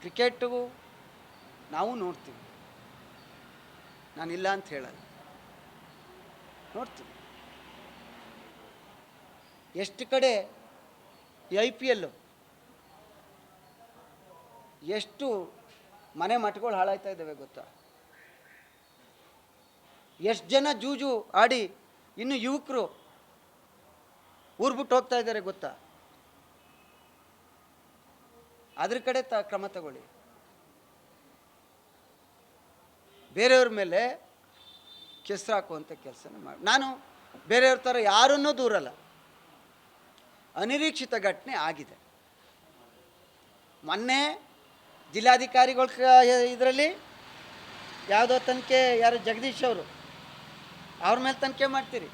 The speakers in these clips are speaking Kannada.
ಕ್ರಿಕೆಟಿಗೂ ನಾವು ನೋಡ್ತೀವಿ. ನಾನಿಲ್ಲ ಅಂತ ಹೇಳಲ್ಲ. ನೋಡ್ತೀವಿ. ಎಷ್ಟು ಕಡೆ ಈ ಐ ಪಿ ಎಲ್ಲು ಎಷ್ಟು ಮನೆ ಮಠಗಳು ಹಾಳಾಯ್ತಾ ಇದ್ದಾವೆ ಗೊತ್ತಾ? ಎಷ್ಟು ಜನ ಜೂಜು ಆಡಿ ಇನ್ನು ಯುವಕರು ಊರ್ಬಿಟ್ಟು ಹೋಗ್ತಾ ಇದ್ದಾರೆ ಗೊತ್ತಾ? ಅದ್ರ ಕಡೆ ತ ಕ್ರಮ ತಗೊಳ್ಳಿ. ಬೇರೆಯವ್ರ ಮೇಲೆ ಕೆಸರು ಹಾಕುವಂಥ ಕೆಲಸನ ಮಾಡಿ, ನಾನು ಬೇರೆಯವ್ರ ಥರ ಯಾರನ್ನೂ ದೂರಲ್ಲ ಅನಿರೀಕ್ಷಿತ ಘಟನೆ ಆಗಿದೆ. ಮೊನ್ನೆ ಜಿಲ್ಲಾಧಿಕಾರಿಗಳ ಇದರಲ್ಲಿ ಯಾವುದೋ ತನಿಖೆ, ಯಾರು ಜಗದೀಶ್ ಅವರು, ಅವ್ರ ಮೇಲೆ ತನಿಖೆ ಮಾಡ್ತೀರಿ.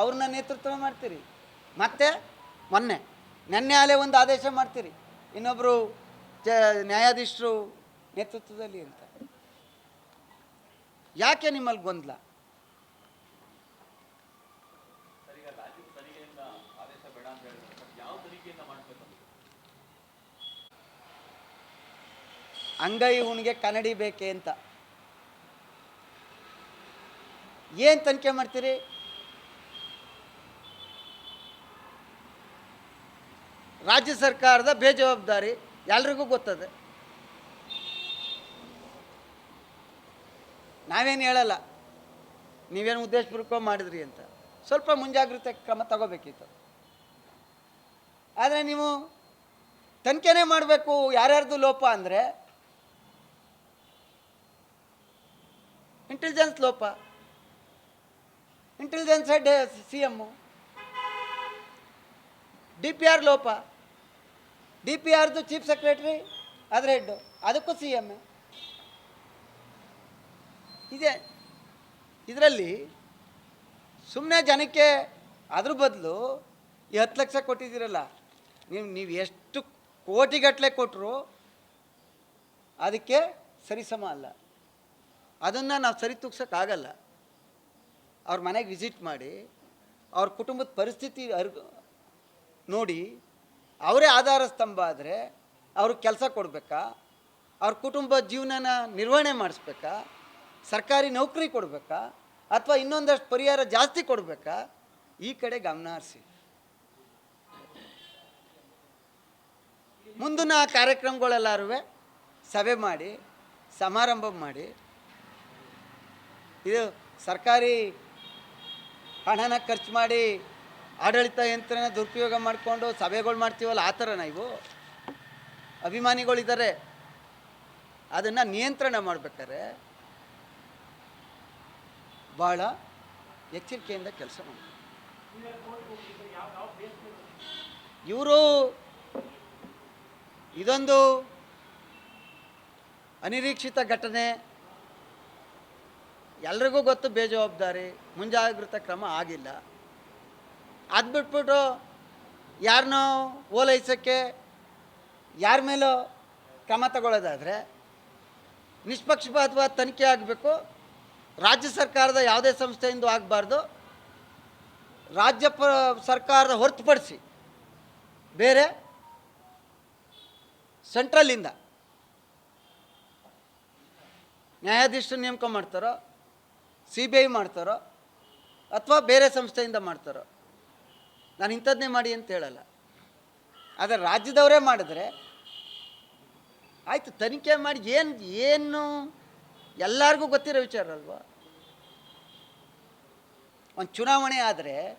ಅವ್ರನ್ನ ನೇತೃತ್ವ ಮಾಡ್ತೀರಿ. ಮತ್ತೆ ಮೊನ್ನೆ, ನೆನ್ನೆ ಆಲೆ ಒಂದು ಆದೇಶ ಮಾಡ್ತೀರಿ. ಇನ್ನೊಬ್ಬರು ಜ ನ್ಯಾಯಾಧೀಶರು ನೇತೃತ್ವದಲ್ಲಿ ಅಂತ. ಯಾಕೆ ನಿಮ್ಮಲ್ಲಿ ಗೊಂದಲ? ಅಂಗೈ ಹುಣ್ಣಿಗೆ ಕನ್ನಡಿ ಬೇಕೆ ಅಂತ. ಏನು ತನಿಖೆ ಮಾಡ್ತೀರಿ? ರಾಜ್ಯ ಸರ್ಕಾರದ ಬೇಜವಾಬ್ದಾರಿ ಎಲ್ರಿಗೂ ಗೊತ್ತದೆ. ನಾವೇನು ಹೇಳಲ್ಲ. ನೀವೇನು ಉದ್ದೇಶಪೂರ್ವಕ ಮಾಡಿದ್ರಿ ಅಂತ. ಸ್ವಲ್ಪ ಮುಂಜಾಗ್ರತೆ ಕ್ರಮ ತಗೋಬೇಕಿತ್ತು. ಆದರೆ ನೀವು ತನಿಖೆನೇ ಮಾಡಬೇಕು ಯಾರ್ಯಾರ್ದು ಲೋಪ ಅಂದರೆ ಇಂಟೆಲಿಜೆನ್ಸ್ ಲೋಪ. Intelligence head C M D P R ಲೋಪ. ಡಿ ಪಿ ಆರ್ದು ಚೀಫ್ ಸೆಕ್ರೆಟ್ರಿ ಅದ್ರ ಹೆಡ್ಡು ಅದಕ್ಕೂ ಸಿ ಎಂ ಇದೆ ಇದರಲ್ಲಿ ಸುಮ್ಮನೆ ಜನಕ್ಕೆ ಅದ್ರ ಬದಲು ಈ ಹತ್ತು ಲಕ್ಷ ಕೊಟ್ಟಿದ್ದೀರಲ್ಲ, ನೀವು ನೀವು ಎಷ್ಟು ಕೋಟಿಗಟ್ಟಲೆ ಕೊಟ್ಟರು ಅದಕ್ಕೆ ಸರಿಸಮ ಅಲ್ಲ. ಅದನ್ನು ನಾವು ಸರಿ ತೂಗ್ಸೋಕ್ಕಾಗಲ್ಲ. ಅವ್ರ ಮನೆಗೆ ವಿಸಿಟ್ ಮಾಡಿ, ಅವ್ರ ಕುಟುಂಬದ ಪರಿಸ್ಥಿತಿ ಅರ್ ನೋಡಿ ಅವರೇ ಆಧಾರ ಸ್ತಂಭ ಆದರೆ ಅವ್ರಿಗೆ ಕೆಲಸ ಕೊಡಬೇಕಾ? ಅವ್ರ ಕುಟುಂಬ ಜೀವನನ ನಿರ್ವಹಣೆ ಮಾಡಿಸ್ಬೇಕಾ? ಸರ್ಕಾರಿ ನೌಕರಿ ಕೊಡಬೇಕಾ? ಅಥವಾ ಇನ್ನೊಂದಷ್ಟು ಪರಿಹಾರ ಜಾಸ್ತಿ ಕೊಡಬೇಕಾ? ಈ ಕಡೆ ಗಮನ ಹರಿಸಿ. ಮುಂದಿನ ಕಾರ್ಯಕ್ರಮಗಳೆಲ್ಲರೂ ಸಭೆ ಮಾಡಿ, ಸಮಾರಂಭ ಮಾಡಿ. ಇದು ಸರ್ಕಾರಿ ಹಣನ ಖರ್ಚು ಮಾಡಿ ಆಡಳಿತ ಯಂತ್ರನ ದುರುಪಯೋಗ ಮಾಡಿಕೊಂಡು ಸಭೆಗಳು ಮಾಡ್ತೀವಲ್ಲ, ಆ ಥರನ ಇವು? ಅಭಿಮಾನಿಗಳಿದ್ದಾರೆ ಅದನ್ನು ನಿಯಂತ್ರಣ ಮಾಡಬೇಕಾದ್ರೆ ಭಾಳ ಎಚ್ಚರಿಕೆಯಿಂದ ಕೆಲಸ ಮಾಡಿ ಇವರು ಇದೊಂದು ಅನಿರೀಕ್ಷಿತ ಘಟನೆ. ಎಲ್ರಿಗೂ ಗೊತ್ತು, ಬೇಜವಾಬ್ದಾರಿ. ಮುಂಜಾಗ್ರತಾ ಕ್ರಮ ಆಗಿಲ್ಲ. ಅದು ಬಿಟ್ಬಿಟ್ಟು ಯಾರನ್ನೋ ಓಲೈಸೋಕ್ಕೆ, ಯಾರ ಮೇಲೂ ಕ್ರಮ ತಗೊಳ್ಳೋದಾದರೆ ನಿಷ್ಪಕ್ಷಪಾತವಾದ ತನಿಖೆ ಆಗಬೇಕು. ರಾಜ್ಯ ಸರ್ಕಾರದ ಯಾವುದೇ ಸಂಸ್ಥೆಯಿಂದ ಆಗಬಾರ್ದು. ರಾಜ್ಯ ಪ, ಸರ್ಕಾರದ ಹೊರತುಪಡಿಸಿ ಬೇರೆ ಸೆಂಟ್ರಲಿಂದ ನ್ಯಾಯಾಧೀಶರು ನೇಮಕ ಮಾಡ್ತಾರೋ, ಸಿ ಬಿ ಐ ಮಾಡ್ತಾರೋ ಅಥವಾ ಬೇರೆ ಸಂಸ್ಥೆಯಿಂದ ಮಾಡ್ತಾರೋ ನಾನು ಇಂಥದ್ದನ್ನೇ ಮಾಡಿ ಅಂತ ಹೇಳಲ್ಲ. ಆದರೆ ರಾಜ್ಯದವರೇ ಮಾಡಿದ್ರೆ ಆಯಿತು, ತನಿಖೆ ಮಾಡಿ ಏನು ಏನು? ಎಲ್ಲರಿಗೂ ಗೊತ್ತಿರೋ ವಿಚಾರ ಅಲ್ವಾ? ಒಂದು ಚುನಾವಣೆ ಆದರೆ,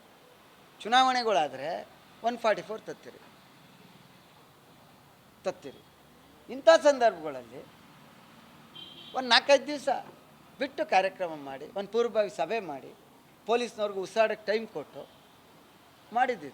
ಚುನಾವಣೆಗಳಾದರೆ ಒನ್ ಫಾರ್ಟಿ ಫೋರ್ ತತ್ತಿರಿ. ತತ್ತಿರಿ. ಇಂಥ ಸಂದರ್ಭಗಳಲ್ಲಿ ಒಂದು ನಾಲ್ಕೈದು ದಿವಸ ಬಿಟ್ಟು ಕಾರ್ಯಕ್ರಮ ಮಾಡಿ, ಒಂದು ಪೂರ್ವಭಾವಿ ಸಭೆ ಮಾಡಿ, ಪೊಲೀಸ್ನವ್ರಿಗೂ ಉಸಿರಾಡೋಕ್ಕೆ ಟೈಮ್ ಕೊಟ್ಟು ಮಾಡಿದ್ದಿದ್ದು